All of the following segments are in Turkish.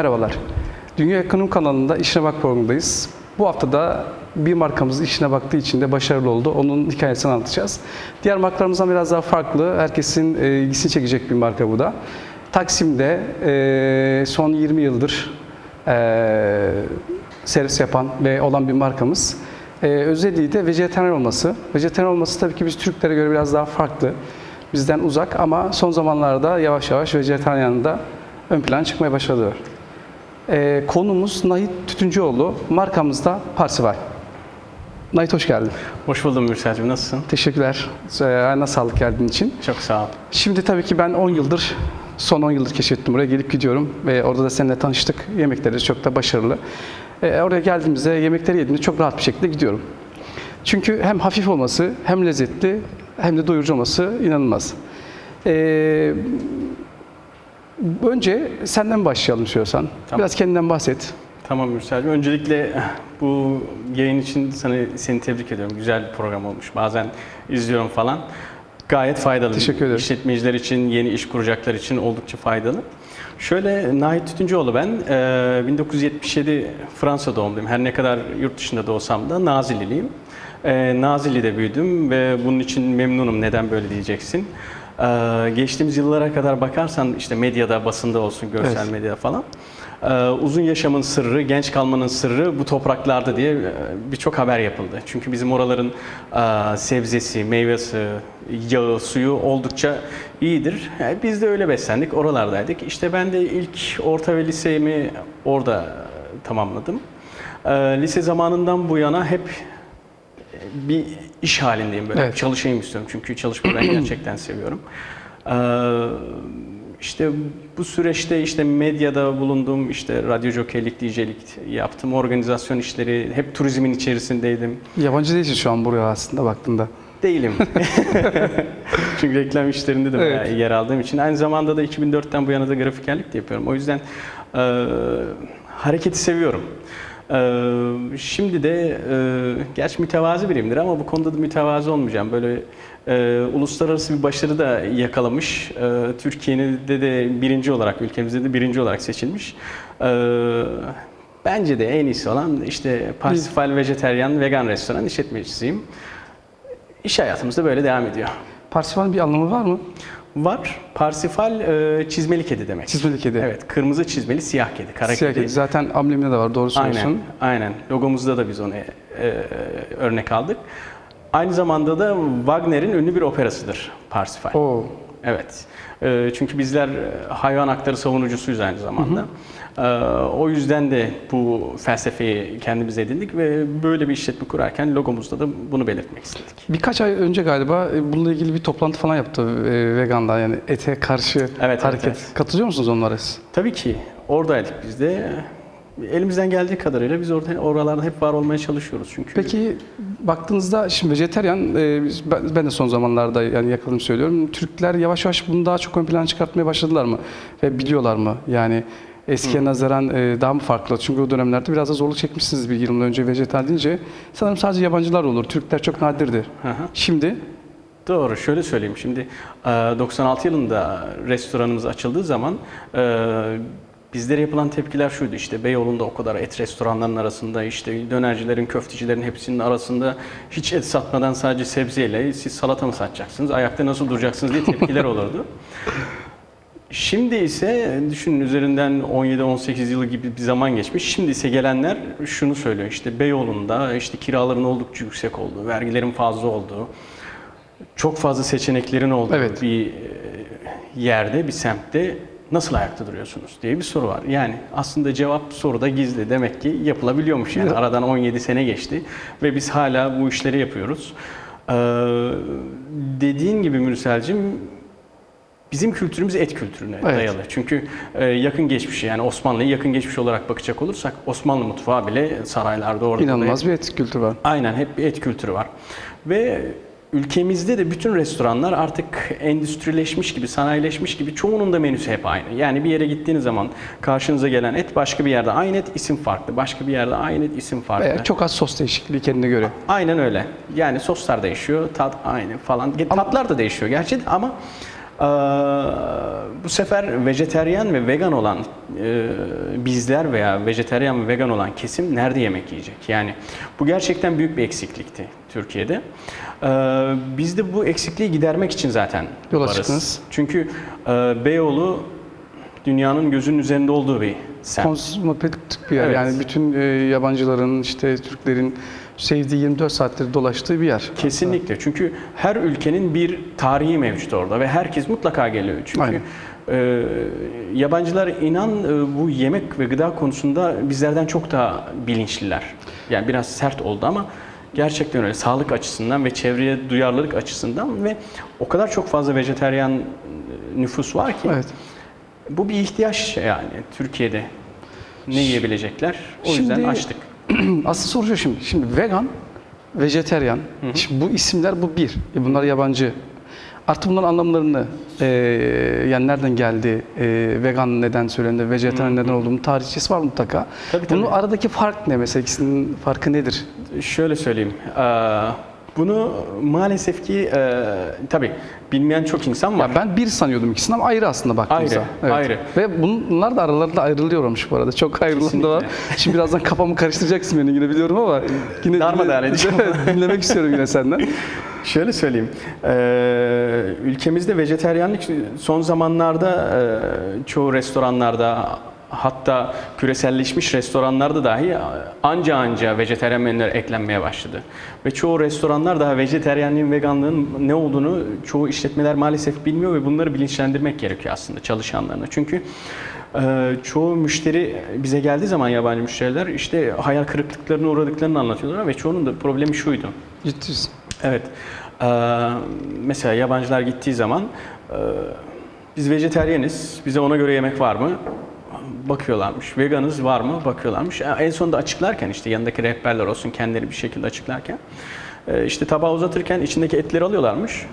Merhabalar. Dünya Ekonomi kanalında İşine Bak programındayız. Bu hafta da bir markamız işine baktığı için de başarılı oldu. Onun hikayesini anlatacağız. Diğer markalarımızdan biraz daha farklı. Herkesin e, ilgisini çekecek bir marka bu da. Taksim'de e, son 20 yıldır e, servis yapan ve olan bir markamız. Özelliği de vejetaryen olması. Vejetaryen olması tabii ki biz Türklere göre biraz daha farklı. Bizden uzak ama son zamanlarda yavaş yavaş vejetaryen da ön plana çıkmaya başladı. Ee, konumuz Nahit Tütüncüoğlu, markamız da Parsival. Nahit hoş geldin. Hoş buldum Mürsel'cim. Nasılsın? Teşekkürler. Ee, Ayağına sağlık geldiğin için. Çok sağ ol. Şimdi tabii ki ben 10 yıldır, son 10 yıldır keşfettim buraya gelip gidiyorum ve orada da seninle tanıştık. Yemekleri çok da başarılı. Ee, oraya geldiğimizde yemekleri yediğimde çok rahat bir şekilde gidiyorum. Çünkü hem hafif olması, hem lezzetli, hem de doyurucu olması inanılmaz. Ee, önce senden başlayalım istiyorsan. Tamam. Biraz kendinden bahset. Tamam Mürsel'cim. Öncelikle bu yayın için sana, seni tebrik ediyorum. Güzel bir program olmuş. Bazen izliyorum falan. Gayet faydalı. Teşekkür ederim. İşletmeciler için, yeni iş kuracaklar için oldukça faydalı. Şöyle Nahit Tütüncüoğlu ben. Ee, 1977 Fransa doğumluyum. Her ne kadar yurt dışında da olsam da Nazilliliyim. Ee, Nazilli'de büyüdüm ve bunun için memnunum. Neden böyle diyeceksin. Ee, geçtiğimiz yıllara kadar bakarsan işte medyada, basında olsun, görsel Evet. medya falan. Ee, uzun yaşamın sırrı, genç kalmanın sırrı bu topraklarda diye e, birçok haber yapıldı. Çünkü bizim oraların e, sebzesi, meyvesi, yağı, suyu oldukça iyidir. Yani biz de öyle beslendik, oralardaydık. İşte ben de ilk orta ve lisemi orada e, tamamladım. Lise zamanından bu yana hep bir iş halindeyim böyle. Evet. Çalışayım istiyorum çünkü çalışmayı ben gerçekten seviyorum. Ee, işte bu süreçte işte medyada bulundum, işte radyo jokeylik, DJ'lik yaptım, organizasyon işleri, hep turizmin içerisindeydim. Yabancı değilsin şu an buraya aslında baktığında. Değilim. Çünkü reklam işlerinde de Evet. yer aldığım için. Aynı zamanda da 2004'ten bu yana da grafikerlik de yapıyorum. O yüzden e, hareketi seviyorum. E, şimdi de, e, gerçi mütevazi biriyimdir ama bu konuda da mütevazi olmayacağım. Böyle e, uluslararası bir başarı da yakalamış. E, Türkiye'de de birinci olarak, ülkemizde de birinci olarak seçilmiş. E, bence de en iyisi olan işte Parsifal Vejeteryan Vegan Restoran işletmecisiyim. İş hayatımızda böyle devam ediyor. Parsival'in bir anlamı var mı? Var. Parsifal e, çizmeli kedi demek. Çizmeli kedi. Evet. Kırmızı çizmeli siyah kedi. Kara Siyah kedi. kedi. Zaten ambleminde de var doğru Aynen. söylüyorsun. Aynen. Logomuzda da biz onu e, e, örnek aldık. Aynı zamanda da Wagner'in ünlü bir operasıdır Parsifal. Oo. Evet. E, çünkü bizler e, hayvan hakları savunucusuyuz aynı zamanda. E, o yüzden de bu felsefeyi kendimiz edindik ve böyle bir işletme kurarken logomuzda da bunu belirtmek istedik. Birkaç ay önce galiba e, bununla ilgili bir toplantı falan yaptı e, veganlar yani ete karşı evet, hareket. evet. Katılıyor musunuz onlara? Tabii ki oradaydık biz de. Elimizden geldiği kadarıyla biz orada oralarda hep var olmaya çalışıyoruz çünkü. Peki baktığınızda şimdi vejeteryan e, biz- ben, ben de son zamanlarda yani yakaladım söylüyorum. Türkler yavaş yavaş bunu daha çok ön plana çıkartmaya başladılar mı? Ve biliyorlar mı? Yani eskiye nazaran e, daha mı farklı? Çünkü o dönemlerde biraz da zorluk çekmişsiniz bir yıl önce vejetaryen deyince. Sanırım sadece yabancılar olur. Türkler çok nadirdi. Hı hı. Şimdi Doğru. Şöyle söyleyeyim. Şimdi e, 96 yılında restoranımız açıldığı zaman e, bizlere yapılan tepkiler şuydu. İşte Beyoğlu'nda o kadar et restoranlarının arasında, işte dönercilerin, köftecilerin hepsinin arasında hiç et satmadan sadece sebzeyle siz salata mı satacaksınız, ayakta nasıl duracaksınız diye tepkiler olurdu. Şimdi ise düşünün üzerinden 17-18 yılı gibi bir zaman geçmiş. Şimdi ise gelenler şunu söylüyor. İşte Beyoğlu'nda işte kiraların oldukça yüksek olduğu, vergilerin fazla olduğu, çok fazla seçeneklerin olduğu Evet. bir e, yerde, bir semtte nasıl ayakta duruyorsunuz diye bir soru var. Yani aslında cevap soruda gizli. Demek ki yapılabiliyormuş yani. Ya- Aradan 17 sene geçti ve biz hala bu işleri yapıyoruz. Ee, dediğin gibi Mürsel'cim Bizim kültürümüz et kültürüne Evet. dayalı. Çünkü e, yakın geçmişi yani Osmanlı'ya yakın geçmiş olarak bakacak olursak Osmanlı mutfağı bile saraylarda orada inanılmaz bir et kültürü var. Aynen hep bir et kültürü var. Ve ülkemizde de bütün restoranlar artık endüstrileşmiş gibi, sanayileşmiş gibi çoğunun da menüsü hep aynı. Yani bir yere gittiğiniz zaman karşınıza gelen et başka bir yerde aynı et isim farklı. Başka bir yerde aynı et isim farklı. Ve çok az sos değişikliği kendine göre. Aynen öyle. Yani soslar değişiyor, tat aynı falan. Tatlar da değişiyor gerçi ama bu sefer vejeteryan ve vegan olan e, bizler veya vejeteryan ve vegan olan kesim nerede yemek yiyecek? Yani bu gerçekten büyük bir eksiklikti Türkiye'de. Ee, biz de bu eksikliği gidermek için zaten Yola varız. çıktınız. Çünkü e, Beyoğlu dünyanın gözünün üzerinde olduğu bir semt. Kozmopolitik bir yer. Evet. Yani bütün e, yabancıların, işte Türklerin sevdiği 24 saatleri dolaştığı bir yer. Kesinlikle. Çünkü her ülkenin bir tarihi mevcut orada ve herkes mutlaka geliyor. Çünkü Aynen. e, yabancılar inan e, bu yemek ve gıda konusunda bizlerden çok daha bilinçliler. Yani biraz sert oldu ama gerçekten öyle. Sağlık açısından ve çevreye duyarlılık açısından ve o kadar çok fazla vejeteryan e, nüfus var ki Evet. bu bir ihtiyaç yani Türkiye'de. Ne yiyebilecekler? O yüzden Şimdi- açtık. Asıl soru şu şimdi. Şimdi vegan, vejeteryan. Şimdi bu isimler bu bir. E, Bunlar yabancı. Artı bunların anlamlarını e, yani nereden geldi, e, vegan neden söylendi, vejeteryan neden olduğunu tarihçesi var mutlaka. Tabii, tabii. Bunun aradaki fark ne mesela ikisinin farkı nedir? Şöyle söyleyeyim. eee, Bunu maalesef ki eee tabii bilmeyen çok insan var. Ya ben bir sanıyordum ikisini ama ayrı aslında baktığımızda. Ayrı, ayrı. Ve bunlar da aralarında ayrılıyormuş bu arada. Çok ayrılığım da var. Şimdi birazdan kafamı karıştıracaksın beni yine biliyorum ama yine Darmadağın edeceğim. Evet, dinlemek istiyorum yine senden. Şöyle söyleyeyim. eee, ülkemizde vejeteryanlık son zamanlarda eee, çoğu restoranlarda hatta küreselleşmiş restoranlarda dahi anca anca vejeteryan menüler eklenmeye başladı. Ve çoğu restoranlar daha vejeteryanlığın, veganlığın ne olduğunu çoğu işletmeler maalesef bilmiyor ve bunları bilinçlendirmek gerekiyor aslında çalışanlarına. Çünkü eee, çoğu müşteri bize geldiği zaman yabancı müşteriler işte hayal kırıklıklarına uğradıklarını anlatıyorlar ve çoğunun da problemi şuydu. Ciddisin. Evet. Ee, mesela yabancılar gittiği zaman e, biz vejetaryeniz, bize ona göre yemek var mı? Bakıyorlarmış. Veganız var mı? Bakıyorlarmış. E, En sonunda açıklarken işte yanındaki rehberler olsun kendileri bir şekilde açıklarken e, işte tabağı uzatırken içindeki etleri alıyorlarmış.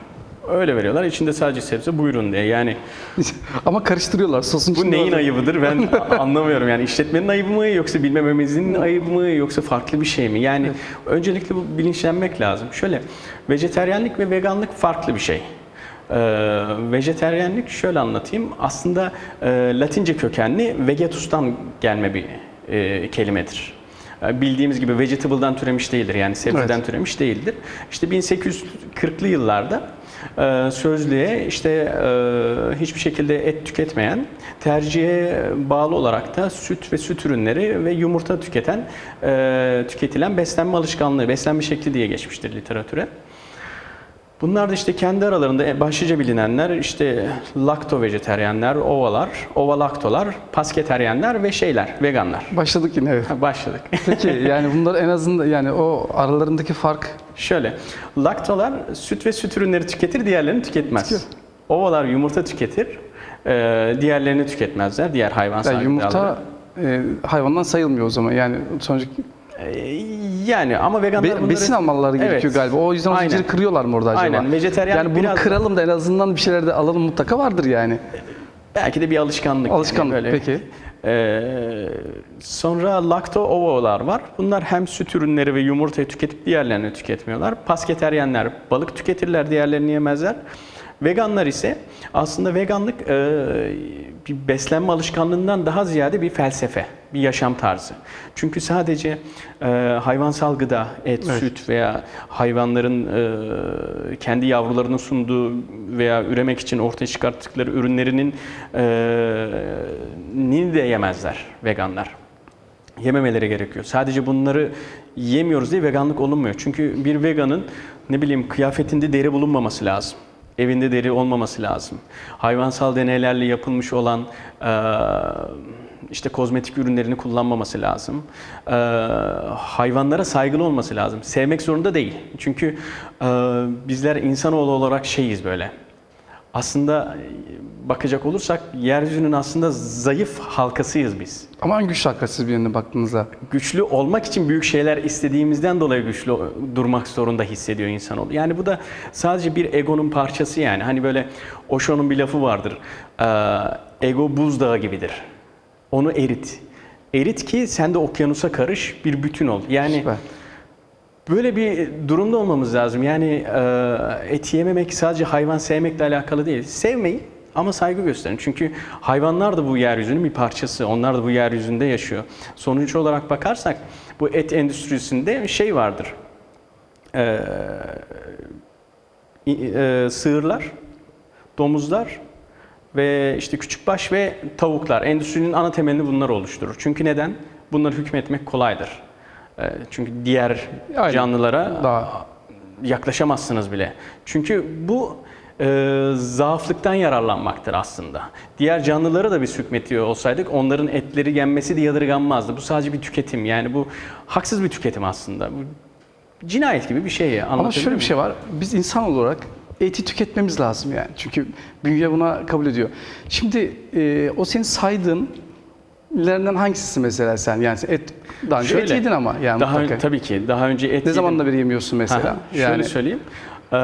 Öyle veriyorlar. İçinde sadece sebze buyurun diye. Yani ama karıştırıyorlar sosun bu neyin var. ayıbıdır ben anlamıyorum. Yani işletmenin ayıbı mı yoksa bilmememizin ayıbı mı yoksa farklı bir şey mi? Yani öncelikle bu bilinçlenmek lazım. Şöyle vejeteryanlık ve veganlık farklı bir şey. Ee, vejeteryanlık şöyle anlatayım. Aslında e, Latince kökenli vegetus'tan gelme bir e, kelimedir. E, Bildiğimiz gibi vegetable'dan türemiş değildir. Yani sebzeden Evet. türemiş değildir. İşte 1840'lı yıllarda e, sözlüğe işte e, hiçbir şekilde et tüketmeyen, tercihe bağlı olarak da süt ve süt ürünleri ve yumurta tüketen, e, tüketilen beslenme alışkanlığı, beslenme şekli diye geçmiştir literatüre. Bunlar da işte kendi aralarında başlıca bilinenler işte lakto vejeteryenler, ovalar, ovalaktolar, pasketeryenler ve şeyler, veganlar. Başladık yine evet. Başladık. Peki yani bunlar en azından yani o aralarındaki fark Şöyle, laktolar süt ve süt ürünleri tüketir, diğerlerini tüketmez. Tüketiyor. Ovalar yumurta tüketir, e, diğerlerini tüketmezler, diğer hayvan yani sahipleri yumurta e, hayvandan sayılmıyor o zaman. Yani sonuç E, yani ama veganlar be- bunları... besin almaları gerekiyor Evet. galiba. O yüzden o Aynen. zinciri kırıyorlar mı orada acaba? Aynen, vejeteryanlık Yani bunu biraz kıralım da en azından bir şeyler de alalım mutlaka vardır yani. Belki de bir alışkanlık. Alışkanlık, yani böyle. peki. Ee, sonra lakto ovolar var. Bunlar hem süt ürünleri ve yumurtayı tüketip diğerlerini tüketmiyorlar. Pasketeryenler balık tüketirler, diğerlerini yemezler. Veganlar ise aslında veganlık e, bir beslenme alışkanlığından daha ziyade bir felsefe, bir yaşam tarzı. Çünkü sadece e, hayvansal gıda, et, Evet. süt veya hayvanların e, kendi yavrularını sunduğu veya üremek için ortaya çıkarttıkları ürünlerinin e, ni de yemezler veganlar. Yememeleri gerekiyor. Sadece bunları yemiyoruz diye veganlık olunmuyor. Çünkü bir veganın ne bileyim kıyafetinde deri bulunmaması lazım. Evinde deri olmaması lazım. Hayvansal deneylerle yapılmış olan işte kozmetik ürünlerini kullanmaması lazım. Hayvanlara saygılı olması lazım. Sevmek zorunda değil. Çünkü bizler insanoğlu olarak şeyiz böyle. Aslında e, bakacak olursak yeryüzünün aslında zayıf halkasıyız biz Ama en güçlü hakikatsiz bir yerine baktığınızda. güçlü olmak için büyük şeyler istediğimizden dolayı güçlü durmak zorunda hissediyor insanoğlu. Yani bu da sadece bir egonun parçası yani. Hani böyle Osho'nun bir lafı vardır. Ee, ego buzdağı gibidir. Onu erit. Erit ki sen de okyanusa karış, bir bütün ol. Yani Süper. Böyle bir durumda olmamız lazım. Yani e, et yememek sadece hayvan sevmekle alakalı değil. Sevmeyin ama saygı gösterin. Çünkü hayvanlar da bu yeryüzünün bir parçası. Onlar da bu yeryüzünde yaşıyor. Sonuç olarak bakarsak bu et endüstrisinde şey vardır. E, e, sığırlar, domuzlar ve işte küçükbaş ve tavuklar. Endüstrinin ana temelini bunlar oluşturur. Çünkü neden? Bunları hükmetmek kolaydır. E, Çünkü diğer Aynen. canlılara Daha- yaklaşamazsınız bile. Çünkü bu e, zaaflıktan yararlanmaktır aslında. Diğer canlılara da biz hükmetiyor olsaydık onların etleri yenmesi de yadırganmazdı. Bu sadece bir tüketim. Yani bu haksız bir tüketim aslında. Bu cinayet gibi bir şey. Ama şöyle bir muyum? şey var. Biz insan olarak eti tüketmemiz lazım yani. Çünkü bünye buna kabul ediyor. Şimdi e, o senin saydığın lerden hangisi mesela sen? Yani sen et daha önce et Şöyle, yedin ama yani daha mutlaka. tabii ki daha önce et Ne yedim. zamanla beri yemiyorsun mesela? Aha, Şöyle söyleyeyim. Ee,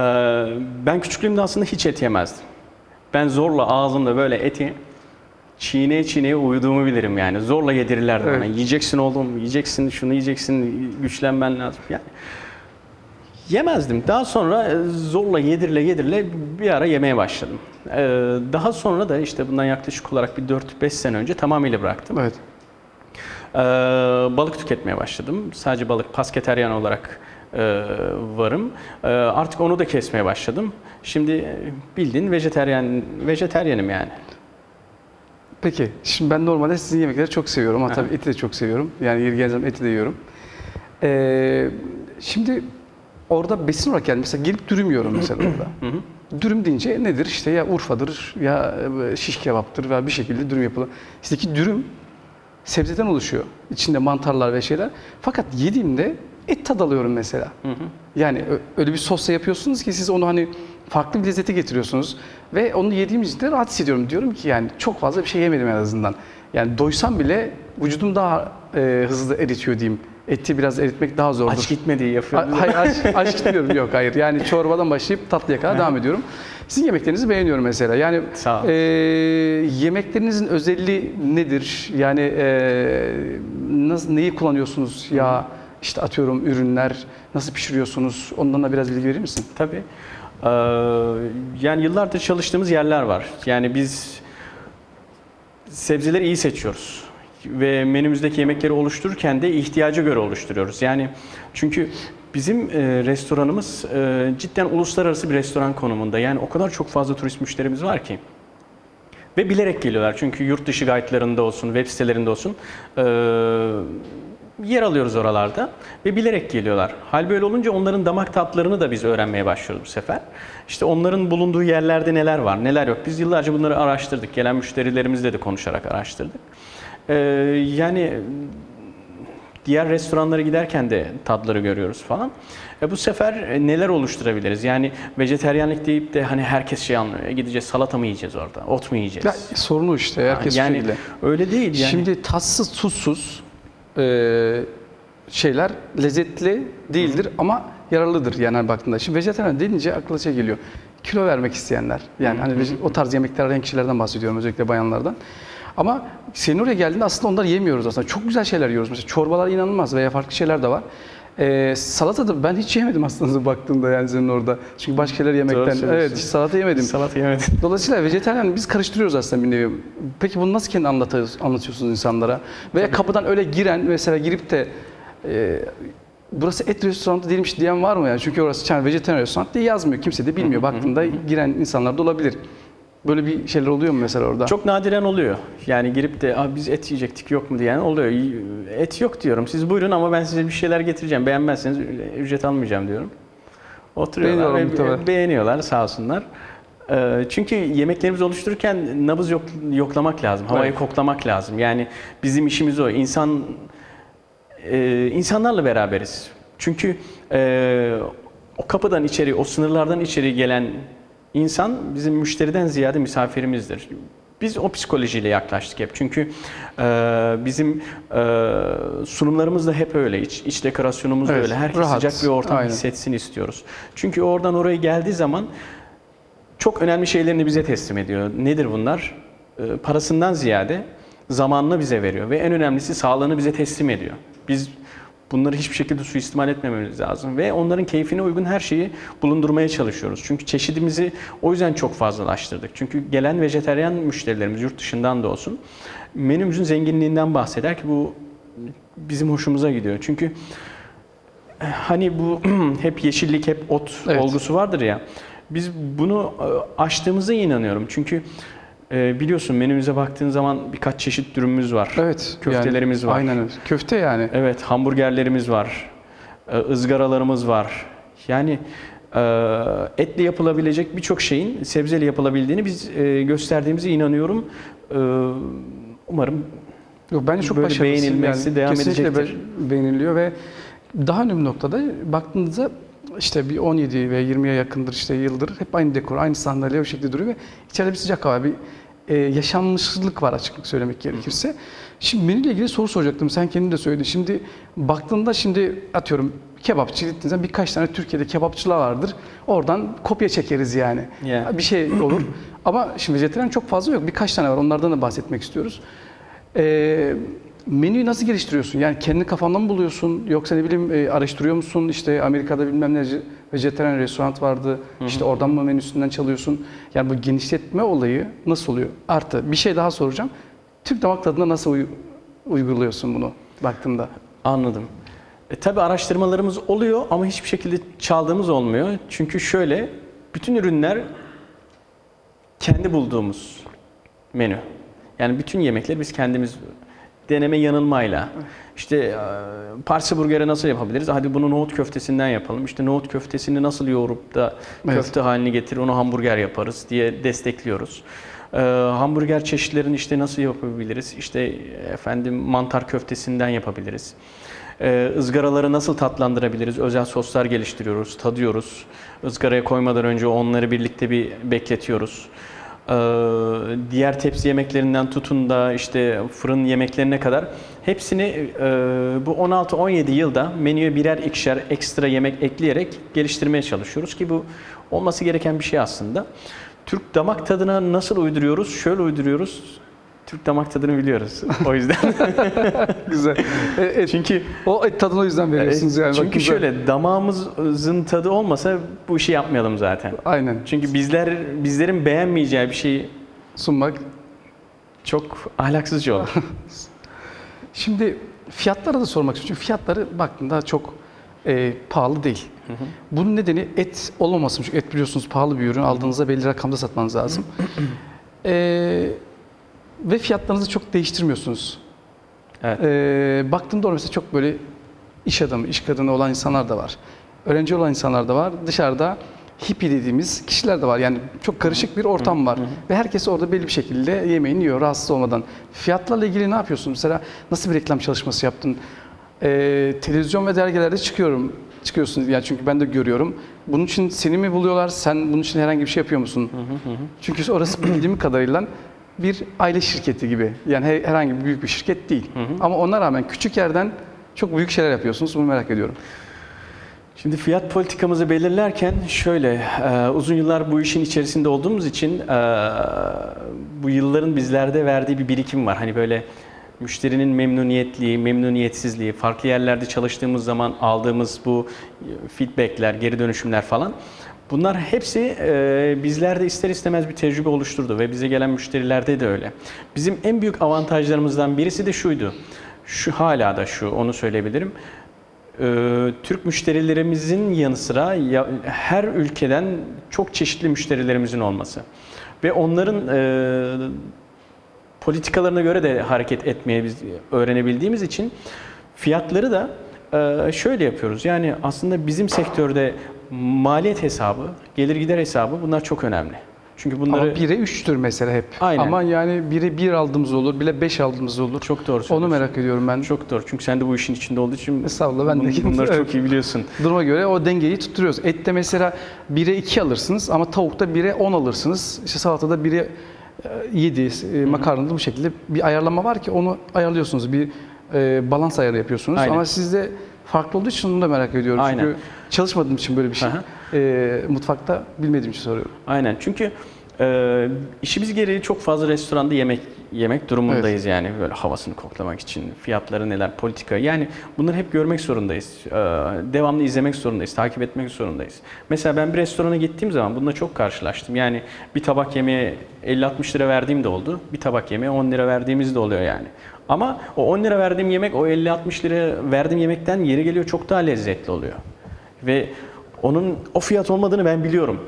ben küçüklüğümde aslında hiç et yemezdim. Ben zorla ağzımda böyle eti çiğneye çiğneye uyuduğumu bilirim yani. Zorla yedirirlerdi bana. Evet. Yiyeceksin oğlum, yiyeceksin, şunu yiyeceksin, güçlenmen lazım. Yani yemezdim. Daha sonra e, zorla yedirile yedirile bir ara yemeye başladım. Ee, daha sonra da işte bundan yaklaşık olarak bir 4-5 sene önce tamamıyla bıraktım. Evet. Ee, balık tüketmeye başladım. Sadece balık, pasketeryan olarak e, varım. Artık onu da kesmeye başladım. Şimdi e, bildiğin vejeteryan, vejeteryanım yani. Peki. Şimdi ben normalde sizin yemekleri çok seviyorum ama tabii eti de çok seviyorum. Yani yeri geldiği zaman eti de yiyorum. Ee, şimdi orada besin olarak yani mesela gelip dürüm yiyorum mesela orada. Dürüm deyince nedir? İşte ya Urfa'dır ya e, şiş kebaptır veya bir şekilde dürüm yapılır. Sizdeki dürüm sebzeden oluşuyor. İçinde mantarlar ve şeyler. Fakat yediğimde et tad alıyorum mesela. Hı hı. Yani öyle bir sosla yapıyorsunuz ki siz onu hani farklı bir lezzete getiriyorsunuz ve onu yediğimizde rahat hissediyorum. Diyorum ki yani çok fazla bir şey yemedim en azından. Yani doysam bile vücudum daha e, hızlı eritiyor diyeyim. Eti biraz eritmek daha zordur. Aç gitmediği A- yapıyorum. Hayır aç, aç gitmiyorum yok hayır. Yani çorbadan başlayıp tatlıya kadar devam ediyorum. Sizin yemeklerinizi beğeniyorum mesela. Yani Sağ ol. e, yemeklerinizin özelliği nedir? Yani e, nasıl neyi kullanıyorsunuz? Ya işte atıyorum ürünler nasıl pişiriyorsunuz? Ondan da biraz bilgi verir misin? Tabii. Ee, yani yıllardır çalıştığımız yerler var. Yani biz sebzeleri iyi seçiyoruz. Ve menümüzdeki yemekleri oluştururken de ihtiyaca göre oluşturuyoruz. Yani çünkü bizim e, restoranımız e, cidden uluslararası bir restoran konumunda. Yani o kadar çok fazla turist müşterimiz var ki. Ve bilerek geliyorlar. Çünkü yurt dışı guide'larında olsun, web sitelerinde olsun e, yer alıyoruz oralarda ve bilerek geliyorlar. Hal böyle olunca onların damak tatlarını da biz öğrenmeye başlıyoruz bu sefer. İşte onların bulunduğu yerlerde neler var, neler yok. Biz yıllarca bunları araştırdık. Gelen müşterilerimizle de konuşarak araştırdık. E, yani diğer restoranlara giderken de tadları görüyoruz falan. E bu sefer e, neler oluşturabiliriz? Yani vejeteryanlık deyip de hani herkes şey anlıyor. E gideceğiz salata mı yiyeceğiz orada? Ot mu yiyeceğiz? Ya, sorunu işte herkes yani şöyle. öyle değil yani. Şimdi tatsız tuzsuz e, şeyler lezzetli değildir ama yararlıdır yani hani baktığında. Şimdi vejetaryen deyince akla şey geliyor. Kilo vermek isteyenler. Yani hani o tarz yemekler arayan kişilerden bahsediyorum özellikle bayanlardan. Ama senin oraya geldiğinde aslında onları yemiyoruz aslında. Çok güzel şeyler yiyoruz. Mesela çorbalar inanılmaz veya farklı şeyler de var. Ee, salata da ben hiç yemedim aslında baktığında yani senin orada. Çünkü başka şeyler yemekten. Evet hiç salata yemedim. salata yemedim. Dolayısıyla vejetaryen biz karıştırıyoruz aslında bir nevi. Peki bunu nasıl kendi anlatıyorsunuz, anlatıyorsunuz insanlara? Veya kapıdan öyle giren mesela girip de e, burası et restoranı değilmiş diyen var mı yani? Çünkü orası yani vejetaryen restoran diye yazmıyor. Kimse de bilmiyor. Baktığında giren insanlar da olabilir. Böyle bir şeyler oluyor mu mesela orada? Çok nadiren oluyor. Yani girip de biz et yiyecektik yok mu diyen oluyor. Et yok diyorum. Siz buyurun ama ben size bir şeyler getireceğim. Beğenmezseniz ücret almayacağım diyorum. Oturuyorlar Beğeniyorlar ve beğeniyorlar sağ olsunlar. Ee, Çünkü yemeklerimizi oluştururken nabız yok, yoklamak lazım. Havayı Evet. koklamak lazım. Yani bizim işimiz o. İnsan e, insanlarla beraberiz. Çünkü e, o kapıdan içeri, o sınırlardan içeri gelen insan bizim müşteriden ziyade misafirimizdir. Biz o psikolojiyle yaklaştık hep. Çünkü e, bizim e, sunumlarımız da hep öyle. İç, iç dekorasyonumuz da Evet, öyle. Herkes rahat. sıcak bir ortam Aynen. hissetsin istiyoruz. Çünkü oradan oraya geldiği zaman çok önemli şeylerini bize teslim ediyor. Nedir bunlar? Ee, parasından ziyade zamanını bize veriyor ve en önemlisi sağlığını bize teslim ediyor. Biz Bunları hiçbir şekilde suistimal etmememiz lazım ve onların keyfine uygun her şeyi bulundurmaya çalışıyoruz. Çünkü çeşidimizi o yüzden çok fazlalaştırdık. Çünkü gelen vejeteryan müşterilerimiz yurt dışından da olsun menümüzün zenginliğinden bahseder ki bu bizim hoşumuza gidiyor. Çünkü e, hani bu hep yeşillik, hep ot Evet. olgusu vardır ya. Biz bunu e, aştığımıza inanıyorum. Çünkü e, biliyorsun menümüze baktığın zaman birkaç çeşit dürümümüz var. Evet. Köftelerimiz yani, var. Aynen öyle. Köfte yani. Evet, hamburgerlerimiz var. e, ızgaralarımız var. Yani e, etle yapılabilecek birçok şeyin sebzeyle yapılabildiğini biz e, gösterdiğimize inanıyorum. E, umarım Yok, bence çok Böyle beğenilmesi devam kesinlikle edecektir. be- beğeniliyor ve daha önemli noktada baktığınızda işte bir 17 ve 20'ye yakındır işte yıldır hep aynı dekor, aynı sandalye o şekilde duruyor ve içeride bir sıcak hava, bir e, yaşanmışlık var açıklık söylemek gerekirse. Şimdi menüyle ilgili soru soracaktım. Sen kendin de söyledin. Şimdi baktığında şimdi atıyorum kebapçı gittiğinizde birkaç tane Türkiye'de kebapçılar vardır. Oradan kopya çekeriz yani. Yeah. Bir şey olur. Ama şimdi vejetaryen çok fazla yok. Birkaç tane var. Onlardan da bahsetmek istiyoruz. Ee, menüyü nasıl geliştiriyorsun? Yani kendi kafanda mı buluyorsun? Yoksa ne bileyim e, araştırıyor musun? İşte Amerika'da bilmem ne vejetaryen restoran vardı. İşte oradan mı menüsünden çalıyorsun? Yani bu genişletme olayı nasıl oluyor? Artı bir şey daha soracağım. Türk damak tadına nasıl uy- uyguluyorsun bunu baktığında? Anladım. E, tabii araştırmalarımız oluyor ama hiçbir şekilde çaldığımız olmuyor. Çünkü şöyle, bütün ürünler kendi bulduğumuz menü. Yani bütün yemekleri biz kendimiz deneme yanılmayla. İşte e, parça burgeri nasıl yapabiliriz? Hadi bunu nohut köftesinden yapalım. İşte nohut köftesini nasıl yoğurup da Evet. köfte haline getirir onu hamburger yaparız diye destekliyoruz. Ee, hamburger çeşitlerini işte nasıl yapabiliriz? İşte efendim mantar köftesinden yapabiliriz. Ee, ızgaraları nasıl tatlandırabiliriz? Özel soslar geliştiriyoruz, tadıyoruz. Izgaraya koymadan önce onları birlikte bir bekletiyoruz. Ee, diğer tepsi yemeklerinden tutun da işte fırın yemeklerine kadar hepsini e, bu 16-17 yılda menüye birer ikişer ekstra yemek ekleyerek geliştirmeye çalışıyoruz ki bu olması gereken bir şey aslında. Türk damak tadına nasıl uyduruyoruz? Şöyle uyduruyoruz. Türk damak tadını biliyoruz. O yüzden. Güzel. E, e, Çünkü o et tadını o yüzden veriyorsunuz yani. Çünkü güzel. şöyle damağımızın tadı olmasa bu işi yapmayalım zaten. Aynen. Çünkü bizler bizlerin beğenmeyeceği bir şeyi Sunmak çok ahlaksızca olur. Şimdi fiyatlara da sormak istiyorum. Çünkü fiyatları baktığında çok e, pahalı değil. Bunun nedeni et olmaması. Çünkü et biliyorsunuz pahalı bir ürün. Aldığınızda belli rakamda satmanız lazım. E, ve fiyatlarınızı çok değiştirmiyorsunuz. Evet. E, baktığımda mesela çok böyle iş adamı, iş kadını olan insanlar da var. Öğrenci olan insanlar da var. Dışarıda hippie dediğimiz kişiler de var. Yani çok karışık bir ortam var. Ve herkes orada belli bir şekilde yemeğini yiyor rahatsız olmadan. Fiyatlarla ilgili ne yapıyorsun? Mesela nasıl bir reklam çalışması yaptın? Ee, televizyon ve dergilerde çıkıyorum. Çıkıyorsun yani çünkü ben de görüyorum. Bunun için seni mi buluyorlar? Sen bunun için herhangi bir şey yapıyor musun? Çünkü orası bildiğim kadarıyla bir aile şirketi gibi. Yani her- herhangi bir büyük bir şirket değil. Ama ona rağmen küçük yerden çok büyük şeyler yapıyorsunuz. Bunu merak ediyorum. Şimdi fiyat politikamızı belirlerken şöyle e, uzun yıllar bu işin içerisinde olduğumuz için e, bu yılların bizlerde verdiği bir birikim var. Hani böyle müşterinin memnuniyetliği, memnuniyetsizliği, farklı yerlerde çalıştığımız zaman aldığımız bu feedbackler, geri dönüşümler falan. Bunlar hepsi e, bizlerde ister istemez bir tecrübe oluşturdu ve bize gelen müşterilerde de öyle. Bizim en büyük avantajlarımızdan birisi de şuydu. Şu hala da şu, onu söyleyebilirim. Türk müşterilerimizin yanı sıra her ülkeden çok çeşitli müşterilerimizin olması ve onların e, politikalarına göre de hareket etmeye biz öğrenebildiğimiz için fiyatları da şöyle yapıyoruz. Yani aslında bizim sektörde maliyet hesabı, gelir gider hesabı bunlar çok önemli. Çünkü bunları Ama 1'e 3'tür mesela hep. Aynen. Ama yani 1'e 1 aldığımız olur, bile 5 aldığımız olur. çok doğru Onu merak ediyorum ben. Çok doğru. Çünkü sen de bu işin içinde olduğu için Estağfurullah, ben de- bun- bunları Evet. çok iyi biliyorsun. Duruma göre o dengeyi tutturuyoruz. Ette mesela 1'e 2 alırsınız ama tavukta 1'e 10 alırsınız. İşte salatada 1'e 7, e, makarnada bu şekilde bir ayarlama var ki onu ayarlıyorsunuz. Bir e, balans ayarı yapıyorsunuz. Aynen. Ama sizde farklı olduğu için onu da merak ediyorum. Aynen. Çünkü çalışmadığım için böyle bir şey. Aha. E, mutfakta bilmediğim için soruyorum. Aynen. Çünkü Ee, işimiz gereği çok fazla restoranda yemek yemek durumundayız yani böyle havasını koklamak için fiyatları neler politika yani bunları hep görmek zorundayız Ee, devamlı izlemek zorundayız takip etmek zorundayız mesela ben bir restorana gittiğim zaman bununla çok karşılaştım yani bir tabak yemeğe 50-60 lira verdiğim de oldu bir tabak yemeğe 10 lira verdiğimiz de oluyor yani ama o 10 lira verdiğim yemek o 50-60 lira verdiğim yemekten yeri geliyor çok daha lezzetli oluyor ve onun o fiyat olmadığını ben biliyorum.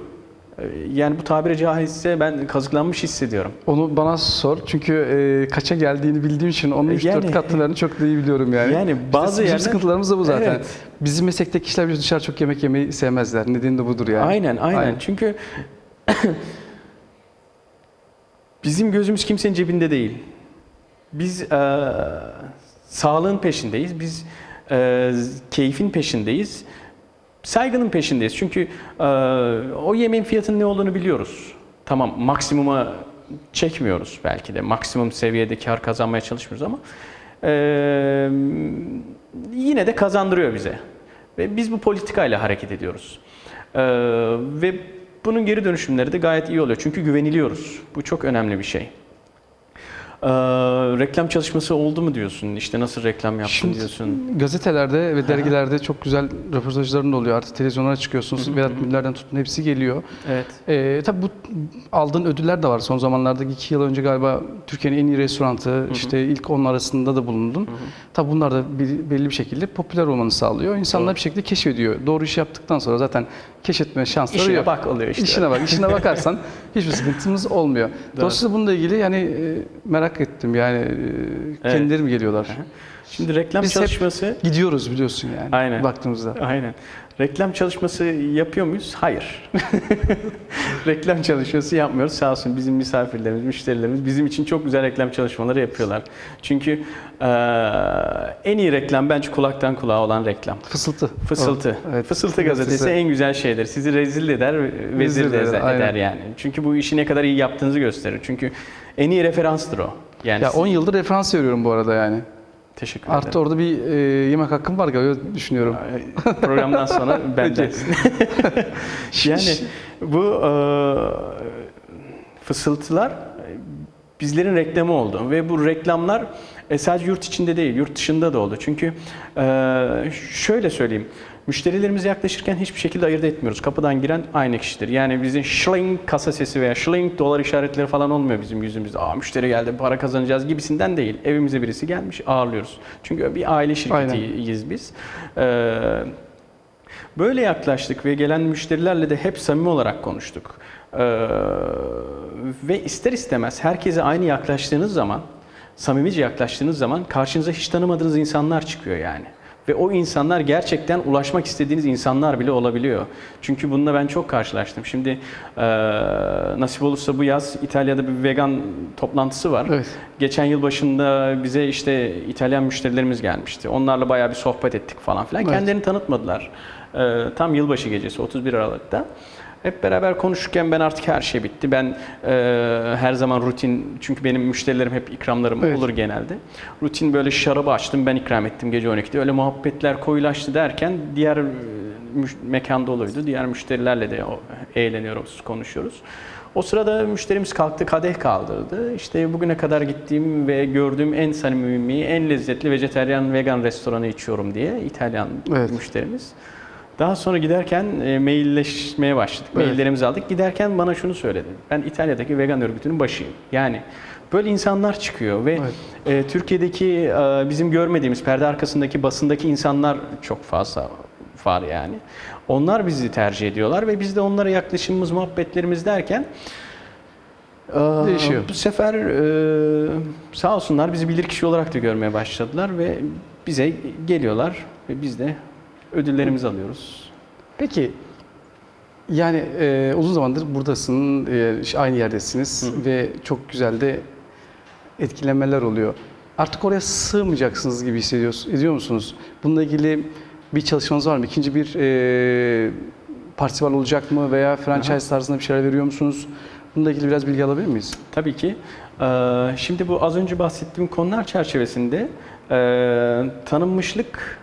Ee, Yani bu tabiri caizse ben kazıklanmış hissediyorum. Onu bana sor çünkü e, kaça geldiğini bildiğim için onun 3-4 Yani- katlarını çok da iyi biliyorum yani. Yani İşte bazı bizim yerler- sıkıntılarımız da bu zaten. Evet. Bizim meslekteki kişiler biliyorsun dışarı çok yemek yemeyi sevmezler. Nedeni de budur yani. Aynen, aynen. Çünkü bizim gözümüz kimsenin cebinde değil. Biz e, sağlığın peşindeyiz. Biz e, keyfin peşindeyiz. Saygının peşindeyiz. Çünkü e, o yemeğin fiyatının ne olduğunu biliyoruz. Tamam, maksimuma çekmiyoruz belki de. Maksimum seviyede kar kazanmaya çalışmıyoruz ama e, yine de kazandırıyor bize. Ve biz bu politikayla hareket ediyoruz. Ee, ve bunun geri dönüşümleri de gayet iyi oluyor. Çünkü güveniliyoruz. Bu çok önemli bir şey. Ee, reklam çalışması oldu mu diyorsun? İşte nasıl reklam yaptın Şimdi diyorsun. gazetelerde ve dergilerde çok güzel röportajların da oluyor. Artık televizyonlara çıkıyorsunuz. Vedat Miller'den tutun hepsi geliyor. Evet. Ee, tabii bu aldığın ödüller de var. Son zamanlarda iki yıl önce galiba Türkiye'nin en iyi restoranı işte ilk onun arasında da bulundun. Tabii bunlar da bir- belli bir şekilde popüler olmanı sağlıyor. İnsanlar Doğru. bir şekilde keşfediyor. Doğru iş yaptıktan sonra zaten keşfetme şansları İşine yok. bak oluyor işte. İşine bak. İşine bakarsan hiçbir sıkıntımız olmuyor. Dolayısıyla bununla ilgili yani e, merak ettim. Yani e, kendileri mi geliyorlar? Şimdi reklam Biz hep- çalışması Gidiyoruz biliyorsun yani. Aynen. Baktığımızda. Aynen. Reklam çalışması yapıyor muyuz? Hayır. reklam çalışması yapmıyoruz. Sağ olsun bizim misafirlerimiz, müşterilerimiz bizim için çok güzel reklam çalışmaları yapıyorlar. Çünkü eee, en iyi reklam bence kulaktan kulağa olan reklam. Fısıltı. Fısıltı. Oh, evet. Fısıltı gazetesi en güzel şeydir. Sizi rezil eder, vezir Vezir de eder, eder, yani. Çünkü bu işi ne kadar iyi yaptığınızı gösterir. Çünkü en iyi referanstır o. Yani Ya siz- 10 yıldır referans veriyorum bu arada yani. Teşekkür ederim. Artı orada bir e, yemek hakkım var galiba düşünüyorum. Programdan sonra benden. yani bu e, fısıltılar e, bizlerin reklamı oldu ve bu reklamlar e, sadece yurt içinde değil, yurt dışında da oldu. Çünkü e, şöyle söyleyeyim, müşterilerimize yaklaşırken hiçbir şekilde ayırt etmiyoruz. Kapıdan giren aynı kişidir. Yani bizim şling kasa sesi veya şling dolar işaretleri falan olmuyor bizim yüzümüzde. Aa müşteri geldi, para kazanacağız gibisinden değil. Evimize birisi gelmiş, ağırlıyoruz. Çünkü bir aile şirketiyiz biz. E, Böyle yaklaştık ve gelen müşterilerle de hep samimi olarak konuştuk. Ee, ve ister istemez herkese aynı yaklaştığınız zaman, samimice yaklaştığınız zaman karşınıza hiç tanımadığınız insanlar çıkıyor yani. Ve o insanlar gerçekten ulaşmak istediğiniz insanlar bile olabiliyor. Çünkü bununla ben çok karşılaştım. Şimdi e, nasip olursa bu yaz İtalya'da bir vegan toplantısı var. Evet. Geçen yıl başında bize işte İtalyan müşterilerimiz gelmişti. Onlarla bayağı bir sohbet ettik falan filan. Evet. Kendilerini tanıtmadılar. Ee, tam yılbaşı gecesi 31 Aralık'ta. Hep beraber konuşurken ben artık her şey bitti. Ben e, her zaman rutin çünkü benim müşterilerim hep ikramlarım Evet. olur genelde. Rutin böyle şarabı açtım ben ikram ettim gece 12'de. Öyle muhabbetler koyulaştı derken diğer e, müş- mekan doluydu. Diğer müşterilerle de eğleniyoruz, konuşuyoruz. O sırada müşterimiz kalktı, kadeh kaldırdı. İşte bugüne kadar gittiğim ve gördüğüm en samimi, en lezzetli vejeteryan vegan restoranı içiyorum diye İtalyan Evet. müşterimiz. Daha sonra giderken e, mailleşmeye başladık. Evet. Maillerimizi aldık. Giderken bana şunu söyledi. Ben İtalya'daki vegan örgütünün başıyım. Yani böyle insanlar çıkıyor ve Evet. e, Türkiye'deki e, bizim görmediğimiz perde arkasındaki basındaki insanlar çok fazla var yani. Onlar bizi tercih ediyorlar ve biz de onlara yaklaşımımız, muhabbetlerimiz derken e, Değişiyor. Bu sefer e, sağ olsunlar bizi bilirkişi olarak da görmeye başladılar ve bize geliyorlar ve biz de ödüllerimizi alıyoruz. Peki yani e, uzun zamandır buradasın, e, aynı yerdesiniz ve çok güzel de etkilenmeler oluyor. Artık oraya sığmayacaksınız gibi hissediyorsunuz, ediyor musunuz? Bununla ilgili bir çalışmanız var mı? İkinci bir e, festival olacak mı veya franchise tarzında bir şeyler veriyor musunuz? Bununla ilgili biraz bilgi alabilir miyiz? Tabii ki. Ee, Şimdi bu az önce bahsettiğim konular çerçevesinde e, tanınmışlık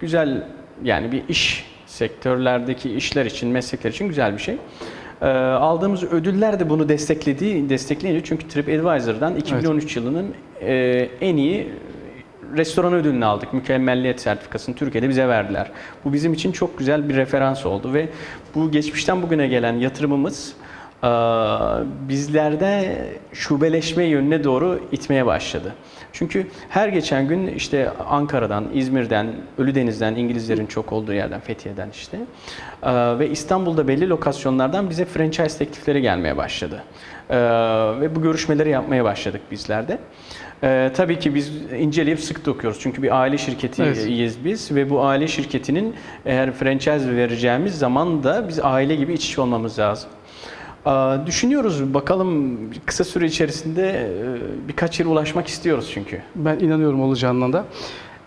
güzel yani bir iş sektörlerdeki işler için, meslekler için güzel bir şey. Ee, aldığımız ödüller de bunu desteklediği destekleyince çünkü TripAdvisor'dan 2013 yılının e, en iyi restoran ödülünü aldık. Mükemmelliyet sertifikasını Türkiye'de bize verdiler. Bu bizim için çok güzel bir referans oldu ve bu geçmişten bugüne gelen yatırımımız e, bizlerde şubeleşme yönüne doğru itmeye başladı. Çünkü her geçen gün işte Ankara'dan, İzmir'den, Ölüdeniz'den, İngilizlerin çok olduğu yerden, Fethiye'den işte e, ve İstanbul'da belli lokasyonlardan bize franchise teklifleri gelmeye başladı. E, ve bu görüşmeleri yapmaya başladık bizler de. E, tabii ki biz inceleyip sık dokuyoruz. Çünkü bir aile şirketiyiz biz ve bu aile şirketinin eğer franchise vereceğimiz zaman da biz aile gibi iç içe olmamız lazım. Düşünüyoruz bakalım kısa süre içerisinde e, birkaç yere ulaşmak istiyoruz çünkü. Ben inanıyorum olacağından da.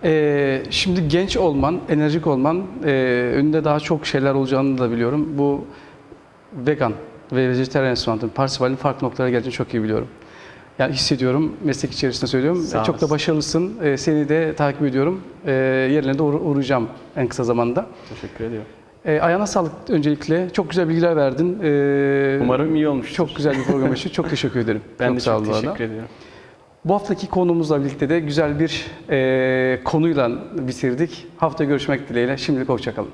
Ee, şimdi genç olman, enerjik olman, e, önünde daha çok şeyler olacağını da biliyorum. Bu vegan ve vejetaryen restoranın, Parsifal'in farklı noktalara geleceğini çok iyi biliyorum. Yani hissediyorum, meslek içerisinde söylüyorum. Sağ çok da başarılısın. Ee, seni de takip ediyorum. Ee, de uğra- uğrayacağım en kısa zamanda. Teşekkür ediyorum. Ee, ayağına sağlık öncelikle. Çok güzel bilgiler verdin. Ee, Umarım iyi olmuştur. Çok güzel bir program için çok teşekkür ederim. ben çok de çok arada. teşekkür ediyorum. Bu haftaki konumuzla birlikte de güzel bir e, konuyla bitirdik. Haftaya görüşmek dileğiyle. Şimdilik hoşçakalın.